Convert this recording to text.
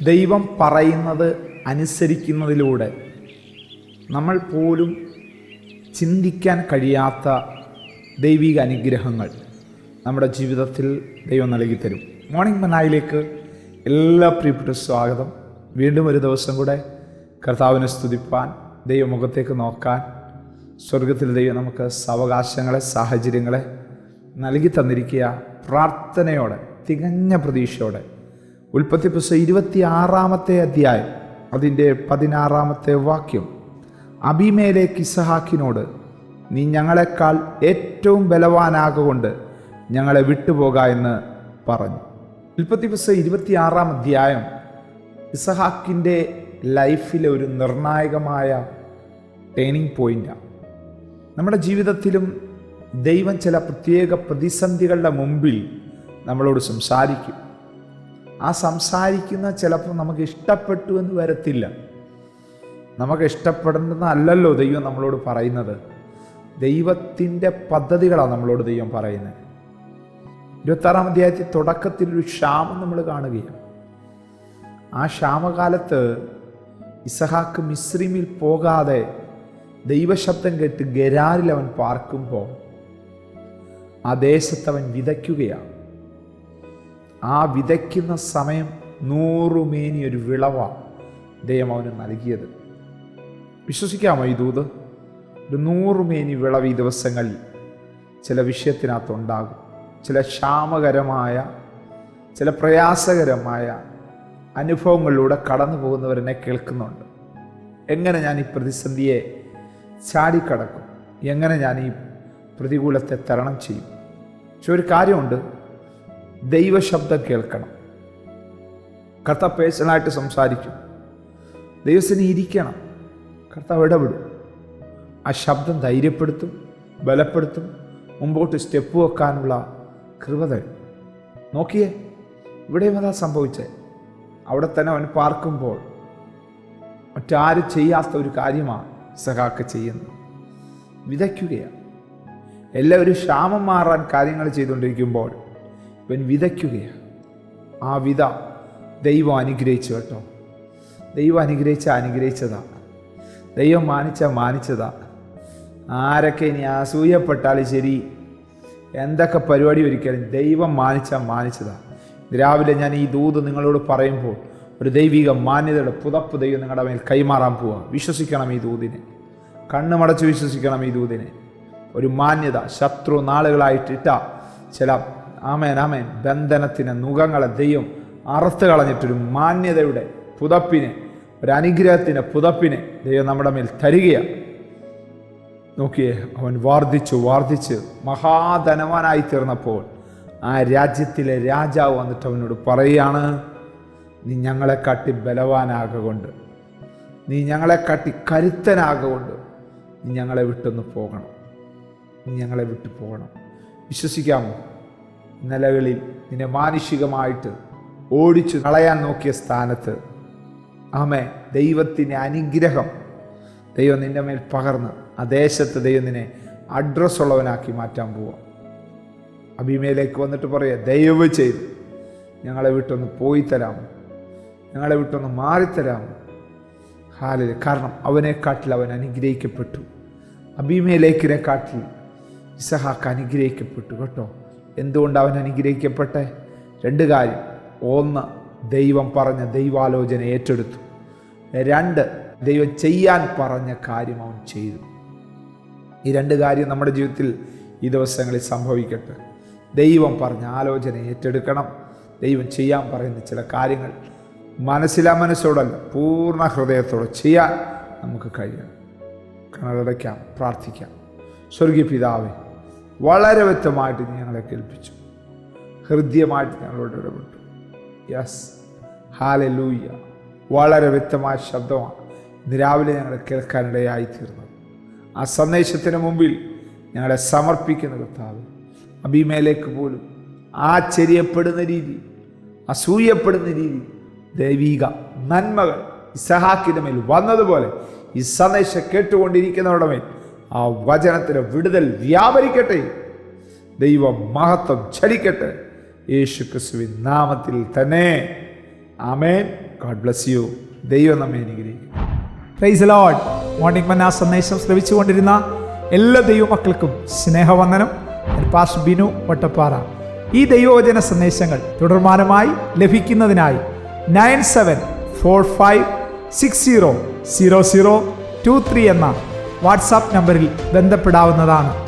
ദൈവം പറയുന്നത് അനുസരിക്കുന്നതിലൂടെ നമ്മൾ പോലും ചിന്തിക്കാൻ കഴിയാത്ത ദൈവിക അനുഗ്രഹങ്ങൾ നമ്മുടെ ജീവിതത്തിൽ ദൈവം നൽകി തരും. മോർണിംഗ് മനായിലേക്ക് എല്ലാ പ്രിയപ്പെട്ട സ്വാഗതം. വീണ്ടും ഒരു ദിവസം കൂടെ കർത്താവിനെ സ്തുതിപ്പാൻ ദൈവമുഖത്തേക്ക് നോക്കാൻ സ്വർഗത്തിൽ ദൈവം നമുക്ക് സാവകാശങ്ങളെ സാഹചര്യങ്ങളെ നൽകി തന്നിരിക്കുക പ്രാർത്ഥനയോടെ തികഞ്ഞ പ്രതീക്ഷയോടെ ഉൽപ്പത്തി പുസ്തകം ഇരുപത്തി ആറാമത്തെ അധ്യായം അതിന്റെ പതിനാറാമത്തെ വാക്യം. അബിമേലേക്ക് ഇസഹാക്കിനോട് നീ ഞങ്ങളെക്കാൾ ഏറ്റവും ബലവാനാകൊണ്ട് ഞങ്ങളെ വിട്ടുപോക എന്ന് പറഞ്ഞു. ഉൽപ്പത്തി പുസ്തകം ഇരുപത്തി ആറാം അധ്യായം ഇസഹാക്കിന്റെ ലൈഫിലെ ഒരു നിർണായകമായ ടേണിംഗ് പോയിന്റാണ് നമ്മുടെ ജീവിതത്തിലും ദൈവം ചില പ്രത്യേക പ്രതിസന്ധികളുടെ മുമ്പിൽ നമ്മളോട് സംസാരിക്കും. ആ സംസാരിക്കുന്ന ചിലപ്പോൾ നമുക്ക് ഇഷ്ടപ്പെട്ടു എന്ന് വരത്തില്ല. നമുക്ക് ഇഷ്ടപ്പെടുന്നതല്ലല്ലോ ദൈവം നമ്മളോട് പറയുന്നത്. ദൈവത്തിന്റെ പദ്ധതികളാണ് നമ്മളോട് ദൈവം പറയുന്നത്. ഇരുപത്താറാം അധ്യായത്തിൽ തുടക്കത്തിൽ ഒരു ക്ഷാമം നമ്മൾ കാണുകയാണ്. ആ ക്ഷാമകാലത്ത് ഇസഹാക്ക് മിശ്രിമിൽ പോകാതെ ദൈവശബ്ദം കേട്ട് ഗരാരിൽ അവൻ പാർക്കുമ്പോൾ ആ ദേശത്ത് അവൻ വിതയ്ക്കുകയാണ്. ആ വിതയ്ക്കുന്ന സമയം നൂറുമേനി ഒരു വിളവാണ് ദൈവം അവന് നൽകിയത്. വിശ്വസിക്കാമോ ഈ ദൂത്? ഒരു നൂറുമേനി വിളവ് ഈ ദിവസങ്ങളിൽ ചില വിഷയത്തിനകത്തുണ്ടാകും. ചില ക്ഷാമകരമായ ചില പ്രയാസകരമായ അനുഭവങ്ങളിലൂടെ കടന്നു പോകുന്നവരെന്നെ കേൾക്കുന്നുണ്ട്. എങ്ങനെ ഞാൻ ഈ പ്രതിസന്ധിയെ ചാടിക്കടക്കും? എങ്ങനെ ഞാൻ ഈ പ്രതികൂലത്തെ തരണം ചെയ്യും? പക്ഷെ ഒരു കാര്യമുണ്ട്. ദൈവശബ്ദം കേൾക്കണം. കർത്താവ് പേഴ്സണലായിട്ട് സംസാരിക്കും. ദൈവത്തിന് ഇരിക്കണം. കർത്താവ് ഇടപെടും. ആ ശബ്ദം ധൈര്യപ്പെടുത്തും ബലപ്പെടുത്തും മുമ്പോട്ട് സ്റ്റെപ്പ് വെക്കാനുള്ള കൃപ തരും. നോക്കിയേ ഇവിടെയും അതാ സംഭവിച്ചേ. അവിടെ തന്നെ അവൻ പാർക്കുമ്പോൾ മറ്റാരും ചെയ്യാത്ത ഒരു കാര്യമാണ് സഹാക്ക് ചെയ്യുന്നത്. വിതയ്ക്കുകയാണ്. എല്ലാവരും ക്ഷാമം മാറാൻ കാര്യങ്ങൾ ചെയ്തുകൊണ്ടിരിക്കുമ്പോൾ ഇവൻ വിതയ്ക്കുകയാണ്. ആ വിത ദൈവം അനുഗ്രഹിച്ചു കേട്ടോ. ദൈവം അനുഗ്രഹിച്ച അനുഗ്രഹിച്ചതാ. ദൈവം മാനിച്ച മാനിച്ചതാ. ആരൊക്കെ ഇനി അസൂയപ്പെട്ടാലും ശരി എന്തൊക്കെ പരിപാടി ഒരിക്കലും ദൈവം മാനിച്ച മാനിച്ചതാ. രാവിലെ ഞാൻ ഈ ദൂത് നിങ്ങളോട് പറയുമ്പോൾ ഒരു ദൈവിക മാന്യതയുടെ പുതപ്പ് ദൈവം നിങ്ങളുടെ മേൽ കൈമാറാൻ പോവുക വിശ്വസിക്കണം ഈ ദൂതിനെ. കണ്ണുമടച്ച് വിശ്വസിക്കണം ഈ ദൂതിനെ. ഒരു മാന്യത ശത്രു നാളുകളായിട്ടിട്ട ചില ആമേൻ ആമേൻ. ബന്ധനത്തിന് നുഖങ്ങളെ ദൈവം അറസ്റ്റ് കളഞ്ഞിട്ടൊരു മാന്യതയുടെ പുതപ്പിനെ ഒരു അനുഗ്രഹത്തിന്റെ പുതപ്പിനെ ദൈവം നമ്മുടെ മേൽ തരികയാണ് നോക്കിയേ അവൻ വാർദ്ധിച്ചു വാർദ്ധിച്ച് മഹാധനവാനായി തീർന്നപ്പോൾ ആ രാജ്യത്തിലെ രാജാവ് വന്നിട്ട് അവനോട് പറയുകയാണ് നീ ഞങ്ങളെ കാട്ടി ബലവാനാകൊണ്ട് നീ ഞങ്ങളെ കാട്ടി കരുത്തനാകൊണ്ട് നീ ഞങ്ങളെ വിട്ടൊന്ന് പോകണം. നീ ഞങ്ങളെ വിട്ടു പോകണം. വിശ്വസിക്കാമോ? നിലകളിൽ നിന്നെ മാനുഷികമായിട്ട് ഓടിച്ചു കളയാൻ നോക്കിയ സ്ഥാനത്ത്. ആമേ ദൈവത്തിന്റെ അനുഗ്രഹം ദൈവം നിന്റെ മേൽ പകർന്ന് ആ ദേശത്ത് ദൈവം നിന്നെ അഡ്രസ് ഉള്ളവനാക്കി മാറ്റാൻ പോവാം. അഭിമയിലേക്ക് വന്നിട്ട് പറയുക ദയവ് ചെയ്ത് ഞങ്ങളെ വിട്ടൊന്ന് പോയി തരാമോ ഞങ്ങളെ വിട്ടൊന്ന് മാറിത്തരാമോ ഹാലിൽ കാരണം അവനെക്കാട്ടിൽ അവൻ അനുഗ്രഹിക്കപ്പെട്ടു. അഭിമയിലേക്കിനെ കാട്ടിൽ ഇസഹാക്ക് അനുഗ്രഹിക്കപ്പെട്ടു. കേട്ടോ? എന്തുകൊണ്ട് അവൻ അനുഗ്രഹിക്കപ്പെട്ടെ? രണ്ട് കാര്യം. ഒന്ന് ദൈവം പറഞ്ഞ ദൈവാലോചന ഏറ്റെടുത്തു. രണ്ട് ദൈവം ചെയ്യാൻ പറഞ്ഞ കാര്യം അവൻ ചെയ്തു. ഈ രണ്ട് കാര്യം നമ്മുടെ ജീവിതത്തിൽ ഈ ദിവസങ്ങളിൽ സംഭവിക്കട്ടെ. ദൈവം പറഞ്ഞ ആലോചന ഏറ്റെടുക്കണം. ദൈവം ചെയ്യാൻ പറയുന്ന ചില കാര്യങ്ങൾ മനസ്സിലാ മനസ്സോടല്ല പൂർണ ഹൃദയത്തോടെ ചെയ്യാൻ നമുക്ക് കഴിയണം. കണടയ്ക്കാം പ്രാർത്ഥിക്കാം. സ്വർഗീയ പിതാവേ വളരെ വ്യക്തമായിട്ട് നീ ഞങ്ങളെ കേൾപ്പിച്ചു. ഹൃദ്യമായിട്ട് ഞങ്ങളോട് ഇടപെട്ടു. യെസ് ഹാലെ ലൂയ്യ വളരെ വ്യക്തമായ ശബ്ദമാണ് ഇന്ന് രാവിലെ ഞങ്ങൾ കേൾക്കാനിടയായി തീർന്നത്. ആ സന്ദേശത്തിന് മുമ്പിൽ ഞങ്ങളെ സമർപ്പിക്കുന്ന കർത്താവ് അഭിമേലേക്ക് പോലും ആശ്ചര്യപ്പെടുന്ന രീതി അസൂയപ്പെടുന്ന രീതി ദൈവിക നന്മകൾ ഇസഹാക്കിന്റെ മേൽ വന്നതുപോലെ ഈ സന്ദേശം കേട്ടുകൊണ്ടിരിക്കുന്നവരുടെ മേൽ ആ വചനത്തിന്റെ വിടുതൽ വ്യാപരിക്കട്ടെ. ദൈവം മഹത്വം ചലിക്കട്ടെ. യേശു ക്രിസ്തുവിൻ നാമത്തിൽ തന്നെ. ആമേൻ. God bless you. ദൈവം നമ്മെ അനുഗ്രഹിക്കും പ്രൈസ് ലോഡ് മോർണിംഗ് മന്ന സന്ദേശം ശ്രമിച്ചുകൊണ്ടിരുന്ന എല്ലാ ദൈവമക്കൾക്കും സ്നേഹവന്ദനം. പാസ് ബിനു വട്ടപ്പാറ. ഈ ദൈവവചന സന്ദേശങ്ങൾ തുടർമാനമായി ലഭിക്കുന്നതിനായി nine seven four five six zero zero zero two three എന്ന വാട്സാപ്പ് നമ്പറിൽ ബന്ധപ്പെടാവുന്നതാണ്.